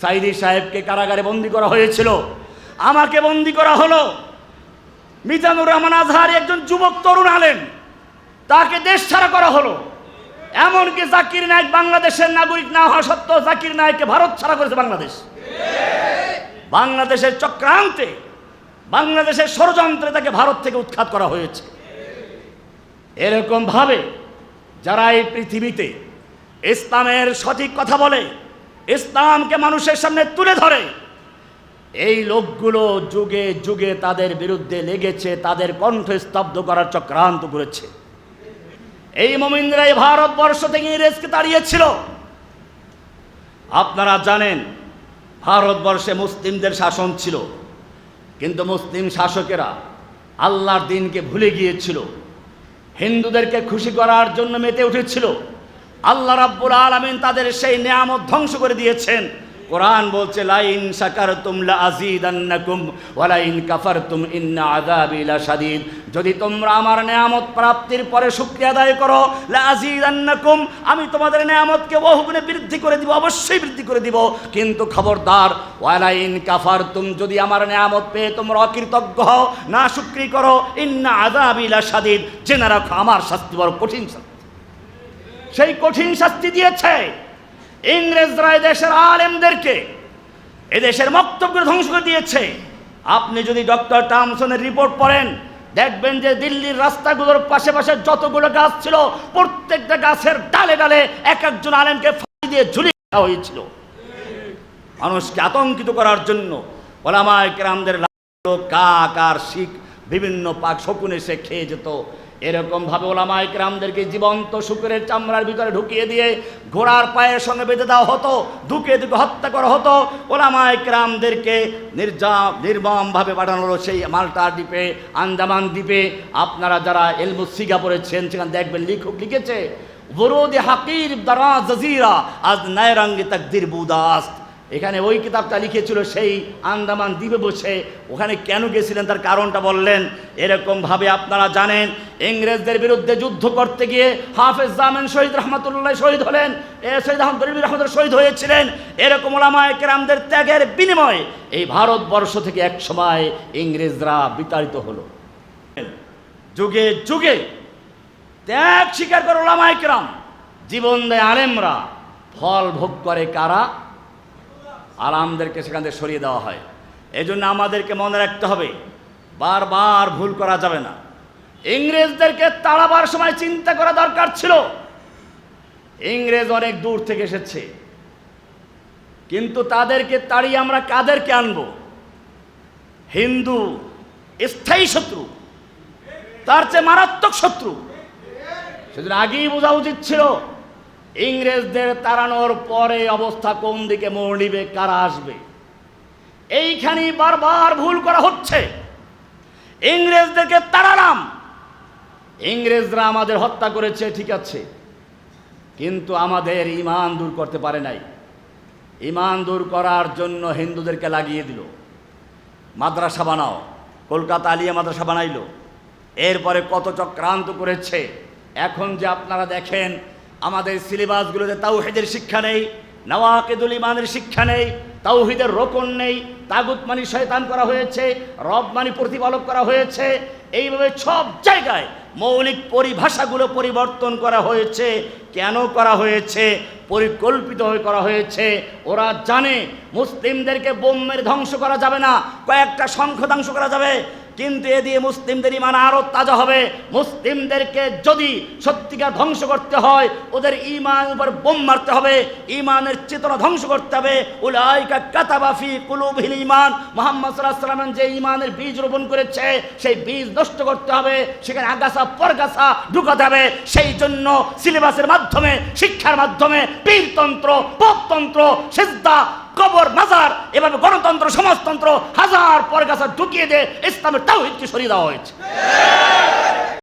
সাইদি সাহেবকে কারাগারে বন্দি করা হয়েছিল। আমাকে বন্দি করা হলো। মিজানুর রহমান আজহার একজন যুবক তরুণ আলেন তাকে দেশ ছাড়া করা হলো। এমনকি জাকির নায়ক বাংলাদেশের নাগরিক না হওয়া সত্ত্বেও জাকির নায়ককে ভারত ছাড়া করেছে বাংলাদেশ। বাংলাদেশের চক্রান্তে, বাংলাদেশের ষড়যন্ত্রে তাকে ভারত থেকে উৎখাত করা হয়েছে। এরকম ভাবে যারা এই পৃথিবীতে ইসলামের সঠিক কথা বলে ইসলামকে মানুষের সামনে তুলে ধরে। এই লোকগুলো যুগে যুগে তাদের বিরুদ্ধে লেগেছে, তাদের কণ্ঠ স্তব্ধ করার চক্রান্ত করেছে। এই মমিন্দ্রাই ভারতবর্ষ থেকে ইংরেজকে তাড়িয়েছিল আপনারা জানেন, ভারতবর্ষে মুসলিমদের শাসন ছিল। কিন্তু মুসলিম শাসকেরা আল্লাহর দিনকে ভুলে গিয়েছিল। হিন্দুদেরকে খুশি করার জন্য মেতে উঠেছিল। আল্লাহ রাব্বুল আলামিন তাদের সেই নিয়ামত ধ্বংস করে দিয়েছেন। কোরআন বলছে, লাইন শাকারতুম লা আযীদান্নাকুম ওয়া লাইন কাফারতুম ইন্না আযাবি লাশাদীদ। যদি তোমরা আমার নেয়ামত প্রাপ্তির পরে শুকরিয়া আদায় করো লা আযীদান্নাকুম আমি তোমাদের নিয়ামতকে বহুগুণে বৃদ্ধি করে দিব, অবশ্যই বৃদ্ধি করে দিব। কিন্তু খবরদার ওয়া লাইন কাফারতুম, যদি আমার নেয়ামত পেয়ে তোমরা অকৃতজ্ঞ হও, না শুকরি করো, ইন্না আযাবি লাশাদীদ। জেনে রাখো, আমার শাস্তি বড় কঠিন শাস্তি। সেই কঠিন শাস্তি দিয়েছে। ইংরেজরা দেশের আলেমদেরকে, এদেশের বক্তব্য ধ্বংস করে দিয়েছে। আপনি যদি ডক্টর টামসনের রিপোর্ট পড়েন, দেখবেন যে দিল্লির রাস্তাগুলোর পাশে পাশে যতগুলো গাছ ছিল, প্রত্যেকটা গাছের ডালে ডালে এক একজন আলেমকে ফাঁসি দিয়ে ঝুলিয়ে দেওয়া হয়েছিল। মানুষকে আতঙ্কিত করার জন্য ওলামায় কেরামদের কাক আর শিখ বিভিন্ন পাক শকুন এসে খেয়ে যেত। এরকম ভাবে ওলামায় কেরামদেরকে জীবন্ত শুকুরের চামড়ার ভিতরে ঢুকিয়ে দিয়ে ঘোড়ার পায়ের সঙ্গে বেঁধে দেওয়া হতো ঢুকে দুকে হত্যা করা হতো ওলামায় কেরামদেরকে নির্যা নির্মমভাবে পাঠানো হলো সেই মাল্টা দ্বীপে, আন্দামান দ্বীপে। আপনারা যারা এলমুস সিগা পড়েছেন, সেখানে দেখবেন লিখক লিখেছে বরোদে হাকির দারা জাজিরা, আজ নায়রাঙ্গে তাকদির বুদাস্ত। এখানে ওই কিতাবটা লিখেছিল সেই আন্দামান দ্বীপে বসে। ওখানে কেন গেছিলেন? তার কারণটা বললেন, এরকমভাবে আপনারা জানেন, ইংরেজদের বিরুদ্ধে যুদ্ধ করতে গিয়ে হাফেজ জামেন শহীদ রহমতুল্লাহ শহীদ হলেন, এ শহীদ আহমদ গরিবী রহমতুল্লাহ শহীদ হয়েছিলেন। এরকম ওলামায় কেরামদের ত্যাগের বিনিময়ে এই ভারতবর্ষ থেকে এক সময় ইংরেজরা বিতাড়িত হলো। যুগে যুগে ত্যাগ স্বীকার করে ওলামায় কেরাম। জীবন দেয় আলেমরা, ফল ভোগ করে কারা? আরামদেরকে সেখান থেকে সরিয়ে দেওয়া হয়। এই জন্য আমাদেরকে মনে রাখতে হবে, বারবার ভুল করা যাবে না। ইংরেজদেরকে তাড়াবার সময় চিন্তা করা দরকার ছিল। ইংরেজ অনেক দূর থেকে এসেছে। কিন্তু তাদেরকে তাড়িয়ে আমরা কাদেরকে আনব? হিন্দু, স্থায়ী শত্রু, তার চেয়ে মারাত্মক শত্রু। সেদিন আগেই বোঝা উচিত ছিল ইংরেজদের তাড়ানোর পরে অবস্থা কোন দিকে মোড় নিবে কারা আসবে? এইখানেই বারবার ভুল করা হচ্ছে। ইংরেজদেরকে তাড়ালাম। ইংরেজরা আমাদের হত্যা করেছে, ঠিক আছে। কিন্তু আমাদের ইমান দূর করতে পারে নাই। ইমান দূর করার জন্য হিন্দুদেরকে লাগিয়ে দিল। মাদ্রাসা বানাও, কলকাতা আলিয়া মাদ্রাসা বানাইলো। এরপরে কত চক্রান্ত করেছে। এখন যে আপনারা দেখেন আমাদের সিলেবাসগুলোতে তাওহিদের শিক্ষা নেই, নওয়াকেদুল ইমানের শিক্ষা নেই, তাওহিদের রোকন নেই, তাগুত মানি শয়তান করা হয়েছে, রব মানি প্রতিপালক করা হয়েছে। এইভাবে সব জায়গায় মৌলিক পরিভাষাগুলো পরিবর্তন করা হয়েছে। কেন করা হয়েছে? পরিকল্পিত হয়ে করা হয়েছে। ওরা জানে, মুসলিমদেরকে বোমের ধ্বংস করা যাবে না, কয়েকটা সংখ্য ধ্বংস করা যাবে। কিন্তু এ দিয়ে মুসলিমদের ইমান আরও তাজা হবে। মুসলিমদেরকে যদি সত্যিকার ধ্বংস করতে হয়, ওদের ইমান উপর বোম মারতে হবে ইমানের চেতনা ধ্বংস করতে হবে। উলাইকা কাতাবাফি কুলুবহিল ইমান মোহাম্মদ সাল্লাহ যে ইমানের বীজ রোপণ করেছে, সেই বীজ নষ্ট করতে হবে, সেখানে আগাছা পরগাছা ঢুকাতে হবে। সেই জন্য সিলেবাসের মাধ্যমে, শিক্ষার মাধ্যমে, পীরতন্ত্র, পোপতন্ত্র সিদ্ধা কবর, মাজার এভাবে গণতন্ত্র সমাজতন্ত্র হাজার পরগাছা ঢুকিয়ে দিয়ে ইসলামের তাওহিদকে সরিয়ে দেওয়া হয়েছে।